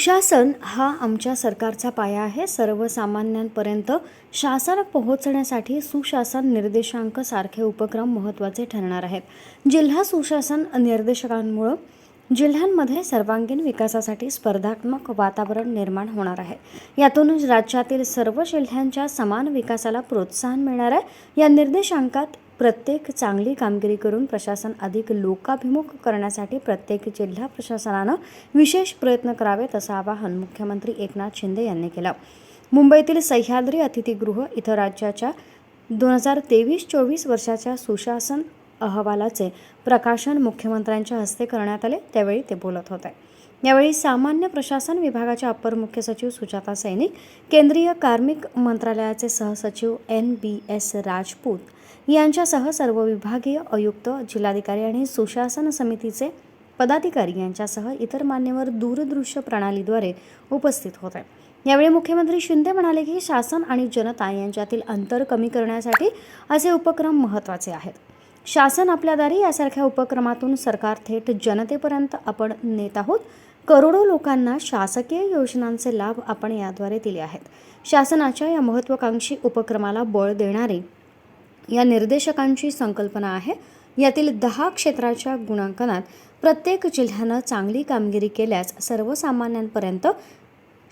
सुशासन हा आमच्या सरकारचा पाया आहे. सर्वसामान्यांपर्यंत शासन पोहोचण्यासाठी सुशासन निर्देशांक सारखे उपक्रम महत्त्वाचे ठरणार आहेत. जिल्हा सुशासन निर्देशकांमुळं जिल्ह्यांमध्ये सर्वांगीण विकासासाठी स्पर्धात्मक वातावरण निर्माण होणार आहे. यातूनच राज्यातील सर्व जिल्ह्यांच्या समान विकासाला प्रोत्साहन मिळणार आहे. या निर्देशांकात प्रत्येक चांगली कामगिरी करून प्रशासन अधिक लोकाभिमुख करण्यासाठी प्रत्येक जिल्हा प्रशासनानं विशेष प्रयत्न करावेत असं आवाहन मुख्यमंत्री एकनाथ शिंदे यांनी केलं. मुंबईतील सह्याद्री अतिथीगृह इथं राज्याच्या दोन हजार तेवीस चोवीस वर्षाच्या सुशासन अहवालाचे प्रकाशन मुख्यमंत्र्यांच्या हस्ते करण्यात आले त्यावेळी ते बोलत होते. यावेळी सामान्य प्रशासन विभागाच्या अप्पर मुख्य सचिव सुजाता सैनिक केंद्रीय कार्मिक मंत्रालयाचे सहसचिव एन बी एस राजपूत यांच्यासह सर्व विभागीय आयुक्त जिल्हाधिकारी आणि सुशासन समितीचे पदाधिकारी यांच्यासह इतर मान्यवर दूरदृश्य प्रणालीद्वारे उपस्थित होते. यावेळी मुख्यमंत्री शिंदे म्हणाले की शासन आणि जनता यांच्यातील अंतर कमी करण्यासाठी असे उपक्रम महत्त्वाचे आहेत. शासन आपल्या दारी यासारख्या उपक्रमातून सरकार थेट जनतेपर्यंत आपण नेत आहोत. करोडो लोकांना शासकीय योजनांचे लाभ आपण याद्वारे दिले आहेत. शासनाच्या या महत्त्वाकांक्षी उपक्रमाला बळ देणारी या निर्देशकांची संकल्पना आहे. यातील दहा क्षेत्राच्या गुणांकनात प्रत्येक जिल्ह्यानं चांगली कामगिरी केल्यास सर्वसामान्यांपर्यंत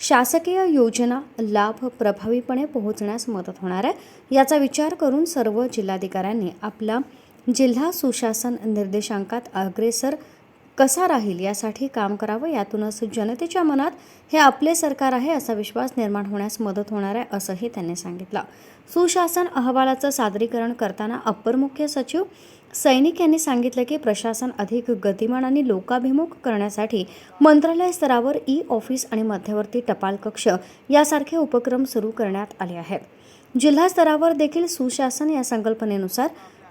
शासकीय योजना लाभ प्रभावीपणे पोहोचण्यास मदत होणार आहे. याचा विचार करून सर्व जिल्हाधिकाऱ्यांनी आपला जिल्हा सुशासन निर्देशांकात अग्रेसर कसा राहील यासाठी काम करावं? यातूनच जनतेच्या मनात हे आपले सरकार आहे असा विश्वास निर्माण होण्यास मदत होणार आहे असंही त्यांनी सांगितलं. सुशासन अहवालाचं सादरीकरण करताना अप्पर मुख्य सचिव सैनिक यांनी सांगितलं की प्रशासन अधिक गतिमान आणि लोकाभिमुख करण्यासाठी मंत्रालय स्तरावर ई ऑफिस आणि मध्यवर्ती टपाल कक्ष यासारखे उपक्रम सुरू करण्यात आले आहेत. जिल्हा स्तरावर देखील सुशासन या संकल्पनेनुसार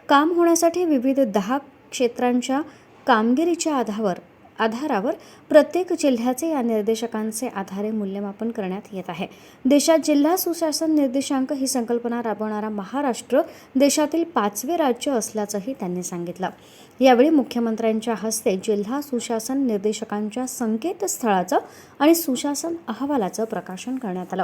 काम होण्यासाठी विविध दहा क्षेत्रांच्या कामगिरीच्या आधावर आधारावर प्रत्येक जिल्ह्याचे या निर्देशकांचे आधारे मूल्यमापन करण्यात येत आहे. देशात जिल्हा सुशासन निर्देशांक ही संकल्पना राबवणारा महाराष्ट्र देशातील पाचवे राज्य असल्याचंही त्यांनी सांगितलं. यावेळी मुख्यमंत्र्यांच्या हस्ते जिल्हा सुशासन निर्देशकांच्या संकेतस्थळाचं आणि सुशासन अहवालाचं प्रकाशन करण्यात आलं.